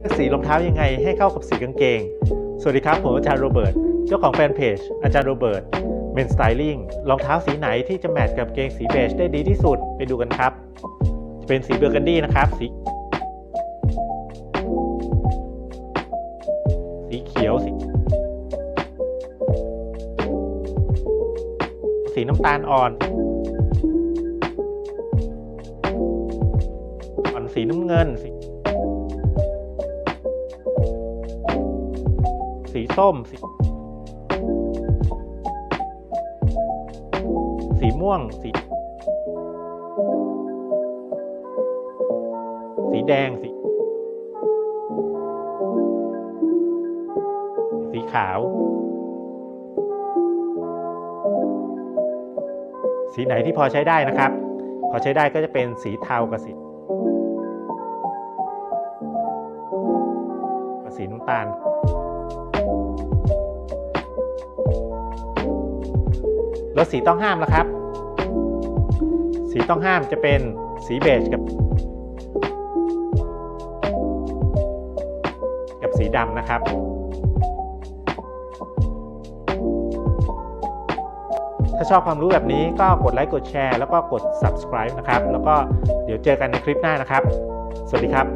เลือกสีรองเท้ายังไงให้เข้ากับสีกางเกง สวัสดีครับ ผมอาจารย์โรเบิร์ต เจ้าของแฟนเพจ อาจารย์โรเบิร์ตเมนสไตลิ่งรองเท้าสีไหนที่จะแมทกับเกงสีเบจได้ดีที่สุด ไปดูกันครับ จะเป็นสีเบอร์กันดี้นะครับ สี สีเขียว สี สีน้ำตาลอ่อนอ่อนสีน้ำเงินสี สีส้ม สีสีม่วง สี สีแดง สี สีขาว สีไหนที่พอใช้ได้นะครับ พอใช้ได้ก็จะเป็นสีเทากับสีสีน้ำตาล แล้วสีต้องห้ามนะครับ สีต้องห้ามจะเป็นสีเบจกับ กับสีดำนะครับ ถ้าชอบความรู้แบบนี้ก็กดไลค์กดแชร์แล้วก็กด subscribe นะครับ แล้วก็เดี๋ยวเจอกันในคลิปหน้านะครับ สวัสดีครับ